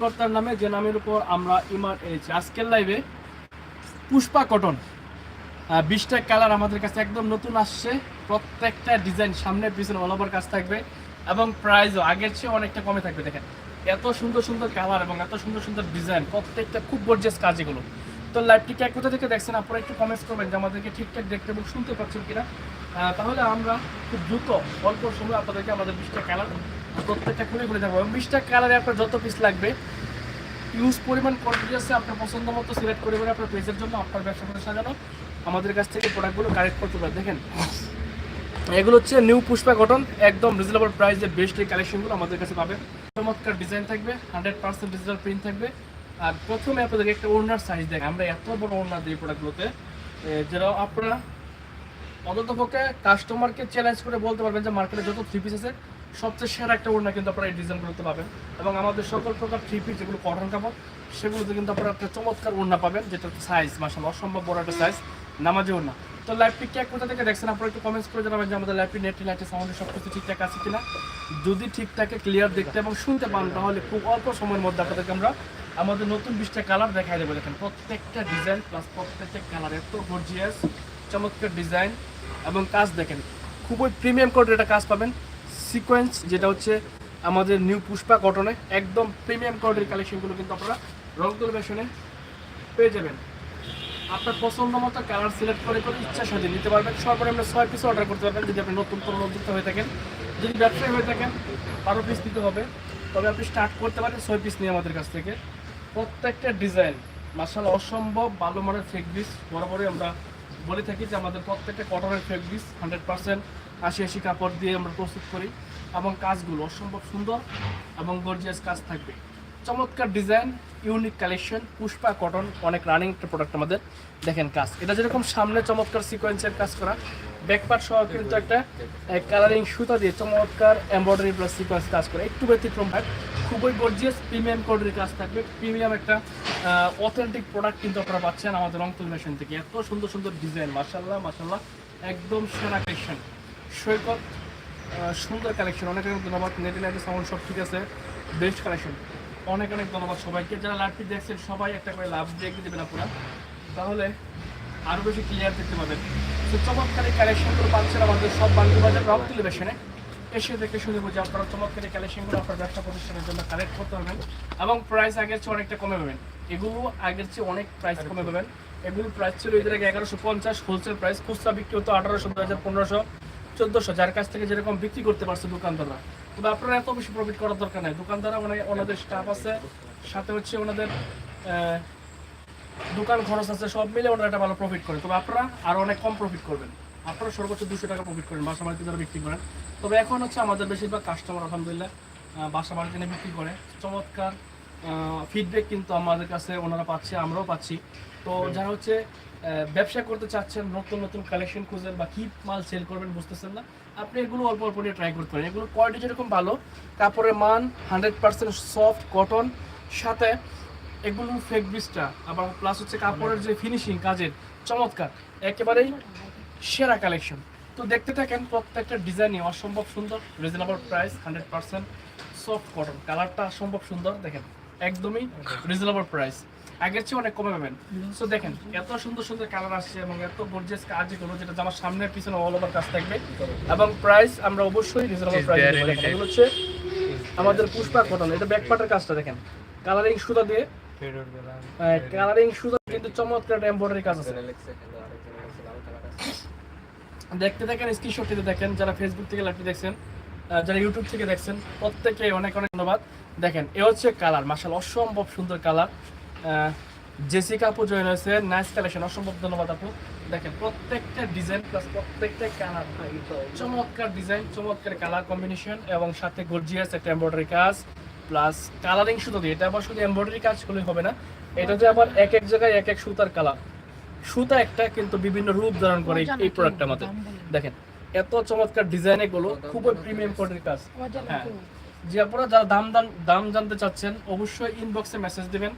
কর্তার নামে, যে নামের উপর আমরা ইমার এনেছি। আজকের লাইভে পুষ্পা কটন বিশটা কালার আমাদের কাছে একদম নতুন আসছে। প্রত্যেকটা ডিজাইন সামনে, পিছনে অল ওভার কাজ থাকবে। এবং প্রাইসও আগের চেয়ে অনেকটা কমে থাকবে, দেখেন। এত সুন্দর সুন্দর কালার এবং এত সুন্দর সুন্দর ডিজাইন প্রত্যেকটা খুব গর্জিয়াস কাজ এগুলো। তো লাইভটিকে এক কোথা থেকে দেখছেন? আপনারা একটু কমেন্টস করবেন যে আমাদেরকে ঠিকঠাক দেখতে এবং শুনতে পাচ্ছেন কিনা। তাহলে আমরা খুব দ্রুত, অল্প সময় আপনাদেরকে আমাদের বিশটা কালার প্রত্যেকটা খুলে খুলে দেবো। বিশটা কালারে আপনার যত পিস লাগবে ইউজ পরিমাণ কোয়ান্টিটি আছে, আপনার পছন্দ মতো সিলেক্ট করে করে আপনার পেজের জন্য আপনার ব্যবসা করে সাজানো। আমাদের কাছ থেকে প্রোডাক্টগুলো কালেক্ট করতে পারেন দেখেন, এগুলো হচ্ছে নিউ পুষ্পা কটন একদম রিজনেবল প্রাইসে বেস্ট এই কালেকশনগুলো আমাদের কাছে পাবে চমৎকার ডিজাইন থাকবে হান্ড্রেড পার্সেন্ট ডিজিটাল প্রিন্ট থাকবে। আর প্রথমে আপনাদেরকে একটা ওনার সাইজ দেখেন আমরা এত বড় ওনার দিই প্রোডাক্টগুলোতে যেটা আপনারা অন্ততপক্ষে কাস্টমারকে চ্যালেঞ্জ করে বলতে পারবেন যে মার্কেটে যত থ্রি পিস আছে সবচেয়ে সেরা একটা ওড়না কিন্তু আপনারা এই ডিজাইনগুলোতে পাবেন। এবং আমাদের সকল প্রকার থ্রি পিস যেগুলো কটন কাপড়, সেগুলোতে কিন্তু আপনারা একটা চমৎকার ওড়না পাবেন, যেটা সাইজ মাসাল অসম্ভব বড় একটা সাইজ নামাজি ওড়না। তো লাইভটি কে কোথা থেকে দেখছেন? আপনারা একটু কমেন্টস করে জানাবেন যে আমাদের লাইভটি নেট লাইটে সাউন্ডে সব কিছু ঠিকঠাক আছে কিনা। যদি ঠিক থাকে ক্লিয়ার দেখতে এবং শুনতে পান, তাহলে খুব অল্প সময়ের মধ্যে আপনাদেরকে আমরা আমাদের নতুন বিশটা কালার দেখাই দেবো। দেখেন, প্রত্যেকটা ডিজাইন প্লাস প্রত্যেকটা কালার এত গর্জিয়াস চমৎকার ডিজাইন এবং কাজ দেখেন, খুবই প্রিমিয়াম কোয়ালিটির একটা কাজ পাবেন। সিকোয়েন্স যেটা হচ্ছে আমাদের নিউ পুষ্পা কটনে একদম প্রিমিয়াম কোয়ালিটির কালেকশনগুলো কিন্তু আপনারা রংতুল বেশনে পেয়ে যাবেন। আপনার পছন্দ মতো কালার সিলেক্ট করে করে ইচ্ছা সাজিয়ে নিতে পারবেন। সর্বনিম্ন ছয় পিস অর্ডার করতে পারবেন যদি আপনি নতুন কোনো উদ্যোক্ত হয়ে থাকেন। যদি ব্যবসায়ী হয়ে থাকেন, বারো পিস দিতে হবে। তবে আপনি স্টার্ট করতে পারেন ছয় পিস নিয়ে আমাদের কাছ থেকে। প্রত্যেকটা ডিজাইন মার্শাল অসম্ভব ভালো মানের ফেক পিস বরাবরই আমরা বলে থাকি যে আমাদের প্রত্যেকটা কটনের ফেক পিস হান্ড্রেড পার্সেন্ট আশি আশি কাপড় দিয়ে আমরা প্রস্তুত করি এবং কাজগুলো অসম্ভব সুন্দর এবং গর্জিয়াস কাজ থাকবে। চমৎকার design, unique collection, Pushpa cotton, অনেক রানিং একটা প্রোডাক্ট আমাদের। দেখেন কাজ। এটা যেরকম সামনে চমৎকার সিকোয়েন্সের কাজ করা ব্যাকপার্ট সহ কিন্তু একটা কালারিং সুতা দিয়ে চমৎকার এমব্রয়ডারি প্লাস সিকোয়েন্স কাজ করে। একটু ব্যতিক্রম হয় খুবই গর্জিয়াস প্রিমিয়াম কোয়ালিটির কাজ থাকবে। প্রিমিয়াম একটা অথেন্টিক প্রোডাক্ট কিন্তু আপনারা পাচ্ছেন আমাদের রংতুল মেশিন থেকে। এত সুন্দর সুন্দর ডিজাইন মাসাল্লাহ মাসাল্লাহ একদম সেরা কালেকশন সৈকত সুন্দর কালেকশন অনেক অনেক ধন্যবাদ। নেটে নেটে সাউন্ড সব ঠিক আছে। বেস্ট কালেকশন অনেক অনেক ধন্যবাদ সবাইকে। যারা লাভটি দেখছেন, সবাই একটা করে লাভ দিয়ে দেবেন আপনারা। তাহলে আরও বেশি ক্লিয়ার দেখতে পাবেন। তো চমৎকার কালেকশনগুলো পাচ্ছেন আমাদের সব বাংলা বাজার রং টেলিভিশনে এসে দেখে শুনে বুঝে আপনারা চমৎকার কালেকশনগুলো আপনার ব্যবসা প্রতিষ্ঠানের জন্য কালেক্ট করতে পারবেন এবং প্রাইস আগের চেয়ে অনেকটা কমে পাবেন। এগুলো আগের চেয়ে অনেক প্রাইস কমে পাবেন। এগুলোর প্রাইস ছিল এদের আগে এগারোশো পঞ্চাশ হোলসেল প্রাইস খুচরা বিক্রি হতো আঠারোশো দু হাজার পনেরোশো। চোদ্দোশো, যার কাছ থেকে যেরকম বিক্রি করতে পারছে দোকানদাররা। তবে আপনারা এত বেশি প্রফিট করার দরকার নাই। দোকানদাররা মানে ওনাদের স্টাফ আছে, সাথে হচ্ছে ওনাদের দোকান খরচ আছে, সব মিলে ওনারা একটা ভালো প্রফিট করে। তবে আপনারা আরও অনেক কম প্রফিট করবেন। আপনারা সর্বোচ্চ দুশো টাকা প্রফিট করেন, বাসা বাড়িতে যারা বিক্রি করেন। তবে এখন হচ্ছে আমাদের বেশিরভাগ কাস্টমার আলহামদুলিল্লাহ বাসা বাড়িতে বিক্রি করে। চমৎকার ফিডব্যাক কিন্তু আমাদের কাছে ওনারা পাচ্ছে আমরাও পাচ্ছি। তো যারা হচ্ছে ব্যবসা করতে চাচ্ছেন নতুন নতুন কালেকশন খুঁজেন বা কি মাল সেল করবেন বুঝতেছেন না আপনি এগুলো অল্প অল্প নিয়ে ট্রাই করতে পারেন। এগুলো কোয়ালিটি যেরকম ভালো কাপড়ের মান হান্ড্রেড পার্সেন্ট সফট কটন সাথে এগুলো ফেক বিসটা আবার প্লাস হচ্ছে কাপড়ের যে ফিনিশিং কাজের চমৎকার একেবারেই সেরা কালেকশন তো দেখতে থাকেন প্রত্যেকটা ডিজাইনই অসম্ভব সুন্দর reasonable price hundred percent soft cotton কালারটা অসম্ভব সুন্দর দেখেন। একদমই রিজনেবল প্রাইস আগের চেয়ে অনেক কমে পাবেন। সো দেখেন এত সুন্দর সুন্দর কালার আসছে এবং এত গর্জিয়াস কাজ এগুলো যেটা আমার সামনে পিছনে অল ওভার কাজ থাকবে। এবং প্রাইস আমরা অবশ্যই রিজনেবল প্রাইস এগুলো হচ্ছে আমাদের পুষ্পা কটন এটা ব্যাকপার্টের কাজটা দেখেন। কালারিং সুতা দিয়ে কালারিং সুতা কিন্তু চমৎকার এমব্রয়ডারি কাজ আছে। দেখতে দেখেন স্ক্রিনশট দেখেন যারা ফেসবুক থেকে লাইভটি দেখছেন যারা ইউটিউব থেকে দেখছেন প্রত্যেকে অনেক অনেক ধন্যবাদ। দেখেন এ হচ্ছে কালার মার্শাল অসম্ভব সুন্দর কালার জেসিকা আপু জয়েন হয়েছে নাইস কালেকশন অসম্ভব ধন্যবাদ আপু। দেখেন প্রত্যেকটা ডিজাইন প্লাস প্রত্যেকটা কালার চমৎকার ডিজাইন চমৎকার কালার কম্বিনেশন এবং সাথে গর্জিয়াস একটা এমব্রয়ডারি কাজ প্লাস কালারিং সুতো দিয়ে এটা আবার শুধু এমব্রয়ডারি কাজ করলেই হবে না এটাতে আবার এক এক জায়গায় এক এক সুতার কালার সুতা একটা কিন্তু বিভিন্ন রূপ ধারণ করে এই- এই প্রোডাক্টটা আমাদের। দেখেন এত চমৎকার ডিজাইন এগুলো খুবই প্রিমিয়াম কোয়ালিটির কাজ। হ্যাঁ। যে আপনারা যারা দাম দাম দাম জানতে চাচ্ছেন অবশ্যই ইনবক্সে মেসেজ দিবেন।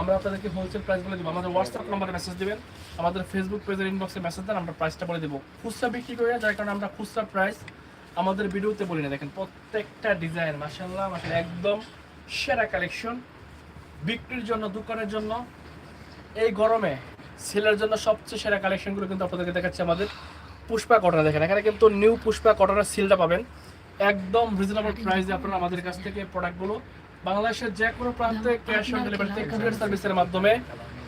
আমরা আপনাদেরকে হোলসেল প্রাইস বলে দেবো। আমাদের হোয়াটসঅ্যাপ নম্বরে মেসেজ দিবেন। আমাদের ফেসবুক পেজের ইনবক্সে মেসেজ দেন আমরা প্রাইসটা বলে দেবো। খুচরা বিক্রি করে যার কারণে আমরা খুচরা প্রাইস আমাদের ভিডিওতে বলি না। দেখেন প্রত্যেকটা ডিজাইন মাসাল্লাহ মাসাল্লাহ একদম সেরা কালেকশন বিক্রির জন্য দোকানের জন্য এই গরমে সেলের জন্য সবচেয়ে সেরা কালেকশনগুলো কিন্তু আপনাদেরকে দেখাচ্ছে আমাদের। পুষ্পা কটন দেখেন। এখানে কিন্তু নিউ পুষ্পা কটনের সিলটা পাবেন। একদম রিজনেবল প্রাইসে আপনারা আমাদের কাছ থেকে প্রোডাক্টগুলো বাংলাদেশের যে কোনো প্রান্তে ক্যাশ অন ডেলিভারিতে কুরিয়ার সার্ভিসের মাধ্যমে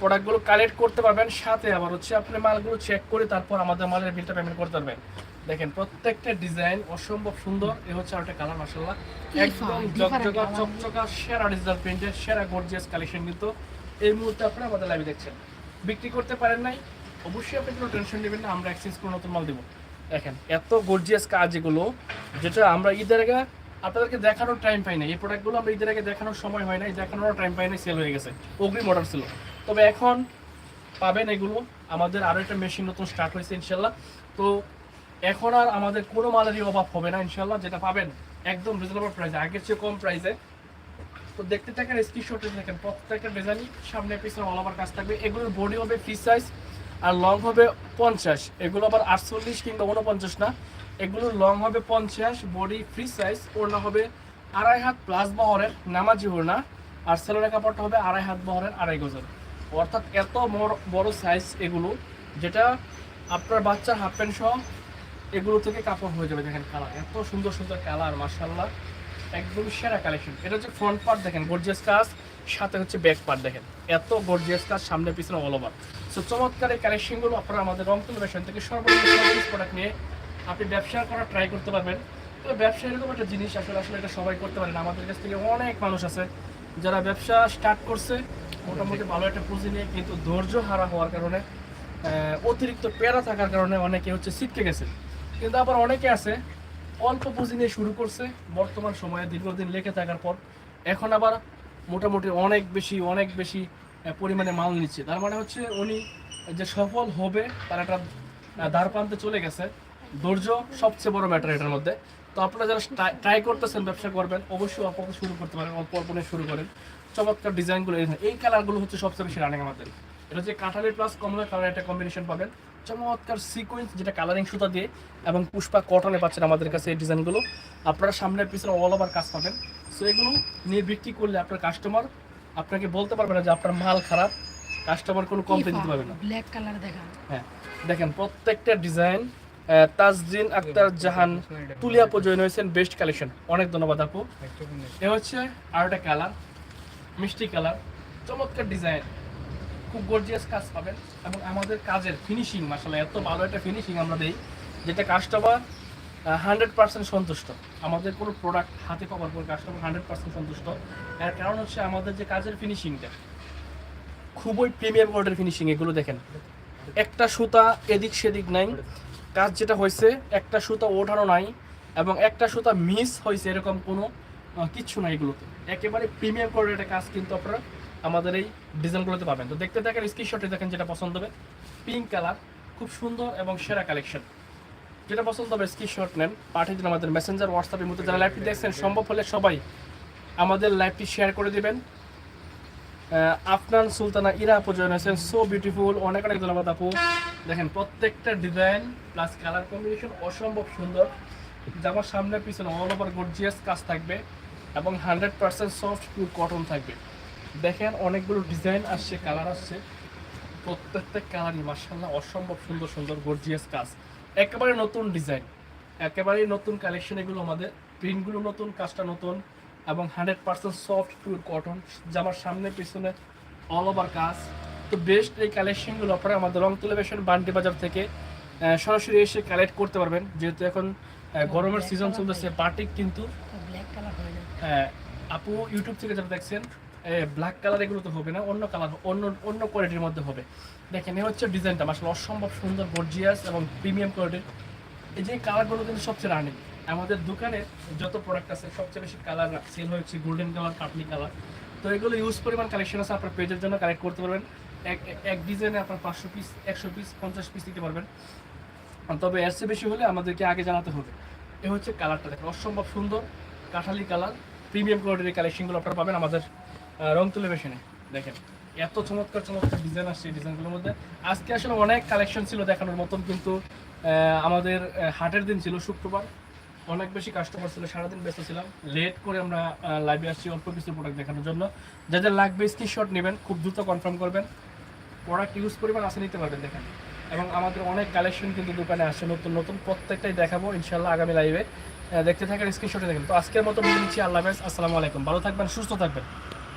প্রোডাক্টগুলো কালেক্ট করতে পারবেন। সাথে আবার হচ্ছে আপনি মালগুলো চেক করে তারপর আমাদের মালের বিলটা পেমেন্ট করতে পারবেন। দেখেন প্রত্যেকটা ডিজাইন অসম্ভব সুন্দর। এ হচ্ছে আরেকটা কালার মাসাল্লাহ একদম জকজকা চকচকা সেরা ডিজিটাল প্রিন্টের সেরা গর্জিয়াস কালেকশন কিন্তু এই মুহূর্তে আপনারা আমাদের লাইভে দেখছেন। বিক্রি করতে পারেন নাই অবশ্যই আপনি কোনো টেনশন নেবেন না, আমরা এক্সচেঞ্জ করে নতুন মাল দেবো। দেখেন, এত গর্জিয়াস কাজ এগুলো যেটা আমরা ঈদের আগে আপনাদেরকে দেখানোর টাইম পাই না এই প্রোডাক্টগুলো আমরা ঈদের আগে দেখানোর সময় হয় নাই দেখানোর টাইম পাই না সেল হয়ে গেছে। অগ্রিম অর্ডার ছিল। তবে এখন পাবেন এগুলো। আমাদের আরও একটা মেশিন নতুন স্টার্ট হয়েছে, ইনশাল্লাহ। তো এখন আর আমাদের কোনো মালেরই অভাব হবে না, ইনশাল্লাহ। যেটা পাবেন একদম রিজনেবল প্রাইসে আগের চেয়ে কম প্রাইসে তো দেখতে থাকেন স্ক্রিনশটে দেখেন, প্রত্যেকটা ডিজাইনই সামনে, পিছনে অল ওভার কাজ থাকবে। এগুলোর বডি হবে ফ্রি সাইজ আর লং হবে পঞ্চাশ। এগুলো আবার আটচল্লিশ কিংবা উনপঞ্চাশ না। এগুলো লং হবে পঞ্চাশ বডি ফ্রি সাইজ ওড়না হবে আড়াই হাত প্লাস বহরের নামাজি ওড়না, আর সেলোনা কাপড়টা হবে আড়াই হাত বহরের আড়াই গজের অর্থাৎ এত বড় বড় সাইজ এগুলো, যেটা আপনার বাচ্চার হাফ প্যান্ট সহ এগুলো থেকে কাপড় হয়ে যাবে। দেখেন কালার এত সুন্দর সুন্দর কালার মার্শাল্লাহ একদম সেরা কালেকশন এটা হচ্ছে ফ্রন্ট পার্ট দেখেন গর্জিয়াস কাজ সাথে হচ্ছে ব্যাক পার্ট দেখেন। এত গর্জিয়াস কাজ, সামনে পিছনে অল ওভার সো চমৎকার এই কালেকশনগুলো আপনারা আমাদের রংপুর ফ্যাশন থেকে সর্বনিম্ন প্রোডাক্ট নিয়ে আপনি ব্যবসা করা ট্রাই করতে পারবেন। তো ব্যবসা এরকম একটা জিনিস, আসলে আসলে এটা সবাই করতে পারেন আমাদের কাছ থেকে অনেক মানুষ আছে যারা ব্যবসা স্টার্ট করছে, মোটামুটি ভালো একটা পুঁজি নিয়ে, কিন্তু ধৈর্য হারা হওয়ার কারণে অতিরিক্ত পেরা থাকার কারণে অনেকে হচ্ছে ছিটকে গেছে। কিন্তু আবার অনেকে আছে, অল্প পুঁজি নিয়ে শুরু করছে, বর্তমান সময়ে দীর্ঘদিন লেগে থাকার পর। এখন আবার মোটামুটি অনেক বেশি অনেক বেশি পরিমাণে মাল নিচ্ছে। তার মানে হচ্ছে উনি যে সফল হবে, তার একটা দ্বার প্রান্তে চলে গেছে। ধৈর্য সবচেয়ে বড় ম্যাটার এটার মধ্যে। তো আপনারা যারা ট্রাই করতেছেন, ব্যবসা করবেন, অবশ্যই অল্প শুরু করতে পারেন, অল্প অল্প শুরু করেন। চমৎকার ডিজাইনগুলো এই এই কালারগুলো হচ্ছে সবচেয়ে বেশি রানিং আমাদের। এটা হচ্ছে কাঁঠালি প্লাস কমলা কালার একটা কম্বিনেশন পাবেন। চমৎকার সিকোয়েন্স যেটা কালারিং সুতা দিয়ে এবং পুষ্পা কটনে পাচ্ছেন আমাদের কাছে এই ডিজাইনগুলো আপনারা সামনে পিছনে অল ওভার কাজ পাবেন। সো এগুলো নিয়ে বিক্রি করলে আপনার কাস্টমার আপনাকে বলতে পারবে না যে আপনার মাল খারাপ কাস্টমার কোনো কমপ্লেন দিতে পারবে না। ব্ল্যাক কালার দেখা হ্যাঁ দেখেন প্রত্যেকটা ডিজাইন তাজদিন আক্তার জাহান তুলিয়া জয়েন হয়েছেন বেস্ট কালেকশন অনেক ধন্যবাদ আপু। এ হচ্ছে আর একটা কালার মিষ্টি কালার চমৎকার ডিজাইন খুব গর্জিয়াস কাজ পাবেন। এবং আমাদের কাজের ফিনিশিং মাসালা এত ভালো একটা ফিনিশিং আমরা দিই যেটা কাস্টমার হান্ড্রেড পার্সেন্ট সন্তুষ্ট। আমাদের কোনো প্রোডাক্ট হাতে পাওয়ার পর কাস্টমার হান্ড্রেড পার্সেন্ট সন্তুষ্ট। এর কারণ হচ্ছে আমাদের যে কাজের ফিনিশিংটা খুবই প্রিমিয়াম কোয়ালিটির ফিনিশিং এগুলো দেখেন। একটা সুতা এদিক সেদিক নাই। কাজ যেটা হয়েছে, একটা সুতা ওঠানো নাই এবং একটা সুতা মিস হয়েছে, এরকম কোনো কিচ্ছু নাই এগুলোতে। একেবারে প্রিমিয়াম কোয়ালিটির কাজ কিন্তু আপনারা আমাদের এই ডিজাইনগুলোতে পাবেন। তো দেখতে দেখেন স্ক্রিনশটে দেখেন যেটা পছন্দ হবে। পিঙ্ক কালার খুব সুন্দর এবং সেরা কালেকশন যেটা পছন্দ হবে স্ক্রিনশট নেন, পাঠিয়ে দিন আমাদের মেসেঞ্জার হোয়াটসঅ্যাপের মধ্যে। যারা লাইভটি দেখছেন, সম্ভব হলে সবাই আমাদের লাইভটি শেয়ার করে দিবেন। আফনান সুলতানা ইরা আপু জয়েন হয়েছেন। সো বিউটিফুল অনেক অনেক ধন্যবাদ আপু। দেখেন, প্রত্যেকটা ডিজাইন প্লাস কালার কম্বিনেশন অসম্ভব সুন্দর। জামার সামনে পিছনে অল ওভার গর্জিয়াস কাজ থাকবে এবং hundred percent soft pure cotton থাকবে। দেখেন, অনেকগুলো ডিজাইন আসছে কালার আসছে। প্রত্যেকটা কালারই মার্শাল্লাহ অসম্ভব সুন্দর সুন্দর গর্জিয়াস কাজ। একেবারে নতুন ডিজাইন একেবারেই নতুন কালেকশন এগুলো আমাদের প্রিন্টগুলো নতুন কাজটা নতুন এবং hundred percent soft pure cotton জামার সামনে পিছনে অল ওভার কাজ। তো বেস্ট এই কালেকশনগুলো আপনারা আমাদের রং টেলিভিশন বান্টি বাজার থেকে সরাসরি এসে কালেক্ট করতে পারবেন। যেহেতু এখন গরমের সিজন চলতেছে বাটিক কিন্তু হয় হ্যাঁ, আপু ইউটিউব থেকে যারা দেখছেন ব্ল্যাক কালার এগুলো তো হবে না, অন্য কালার অন্য অন্য কোয়ালিটির মধ্যে হবে। দেখেন এই হচ্ছে ডিজাইনটা আসলে অসম্ভব সুন্দর গর্জিয়াস এবং প্রিমিয়াম কোয়ালিটির এই যে কালারগুলো কিন্তু সবচেয়ে রানিং আমাদের দোকানে যত প্রোডাক্ট আছে, সবচেয়ে বেশি কালার সেল হয়েছে গোল্ডেন কালার কাটলি কালার তো এগুলো ইউজ পরিমাণ কালেকশন আছে, আপনার পেজের জন্য কালেক্ট করতে পারবেন। এক, এক- ডিজাইনে আপনার পাঁচশো পিস একশো পিস পঞ্চাশ পিস দিতে পারবেন। তবে এর চেয়ে বেশি হলে আমাদেরকে আগে জানাতে হবে। এ হচ্ছে কালারটা দেখেন, অসম্ভব সুন্দর, কাঠালি কালার প্রিমিয়াম কোয়ালিটির কালেকশনগুলো আপনারা পাবেন আমাদের রং টেলিভিশনে দেখেন, এত চমৎকার চমৎকার ডিজাইন আসছে এই ডিজাইনগুলোর মধ্যে। আজকে আসলে অনেক কালেকশন ছিল দেখানোর মতন, কিন্তু আমাদের হাটের দিন ছিল শুক্রবার। অনেক বেশি কাস্টমার ছিল, সারাদিন ব্যস্ত ছিলাম। লেট করে আমরা লাইভে আসছি অল্প কিছু প্রোডাক্ট দেখানোর জন্য। যাদের লাগবে স্ক্রিনশট নেবেন, খুব দ্রুত কনফার্ম করবেন। প্রোডাক্ট ইউজ পরিমাণ আসে নিতে পারবেন, দেখেন। এবং আমাদের অনেক কালেকশন কিন্তু দোকানে আসছে, নতুন নতুন প্রত্যেকটাই দেখাবো ইনশাল্লাহ আগামী লাইভে দেখতে থাকেন স্ক্রিনশটে দেখেন। তো আজকের মতো বলে নিচ্ছি, আল্লাহ হাফেজ, আসসালামু আলাইকুম। ভালো থাকবেন, সুস্থ থাকবেন।